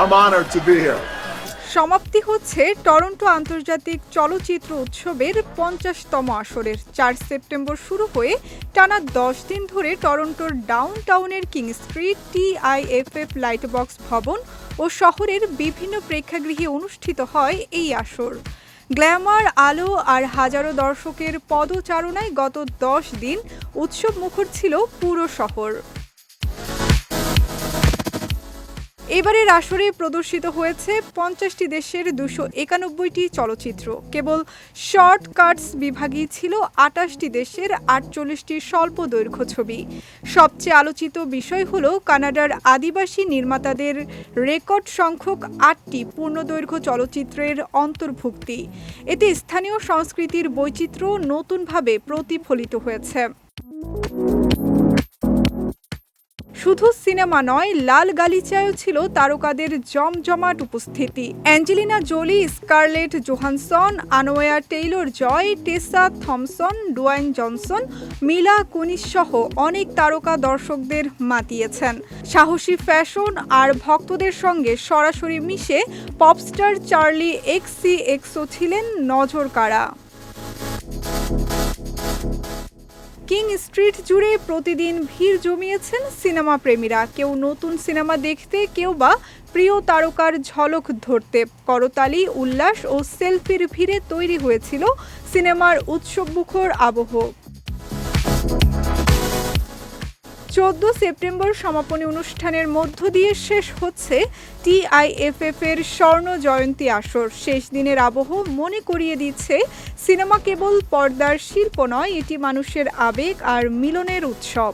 I'm honored to be here. সমাপ্তি হচ্ছে Toronto আন্তর্জাতিক চলচ্চিত্র উৎসবের পঞ্চাশতম আসরের। চার সেপ্টেম্বর শুরু হয়ে টানা দশ দিন ধরে টরন্টোর ডাউন টাউনের king street TIFF lightbox ভবন ও শহরের বিভিন্ন প্রেক্ষাগৃহে অনুষ্ঠিত হয় এই আসর। গ্ল্যামার, আলো আর হাজারো দর্শকের পদচারণায় গত দশ দিন উৎসব মুখর ছিল পুরো শহর। এবারের আসরে প্রদর্শিত হয়েছে পঞ্চাশটি দেশের দুশো একানব্বইটি চলচ্চিত্র। কেবল শর্ট কাটস বিভাগেই ছিল আটাশটি দেশের আটচল্লিশটি স্বল্প দৈর্ঘ্য ছবি। সবচেয়ে আলোচিত বিষয় হল কানাডার আদিবাসী নির্মাতাদের রেকর্ড সংখ্যক আটটি পূর্ণদৈর্ঘ্য চলচ্চিত্রের অন্তর্ভুক্তি। এতে স্থানীয় সংস্কৃতির বৈচিত্র্য নতুনভাবে প্রতিফলিত হয়েছে। শুধু সিনেমা নয়, লাল গালিচায়ও ছিল তারকাদের জমজমাট উপস্থিতি। Angelina Jolie, Scarlett Johansson, Anya Taylor Joy, Tessa Thompson, Dwayne Johnson, Mila Kunis সহ অনেক তারকা দর্শকদের মাতিয়েছেন। সাহসী ফ্যাশন আর ভক্তদের সঙ্গে সরাসরি মিশে পপস্টার চার্লি এক্স এক্সও ছিলেন নজর কাড়া কিং স্ট্রিট জুড়ে প্রতিদিন ভিড় জমিয়েছেন সিনেমা প্রেমীরা। কেউ নতুন সিনেমা দেখতে, কেউ বা প্রিয় তারকার ঝলক ধরতে। করতালি, উল্লাস ও সেলফির ভিড়ে তৈরি হয়েছিল সিনেমার উৎসব মুখর আবহ। চোদ্দ সেপ্টেম্বর সমাপনী অনুষ্ঠানের মধ্য দিয়ে শেষ হচ্ছে টিআইএফএফ এর স্বর্ণ জয়ন্তী আসর। শেষ দিনের আবহ মনে করিয়ে দিচ্ছে সিনেমা কেবল পর্দার শিল্প নয়, এটি মানুষের আবেগ আর মিলনের উৎসব।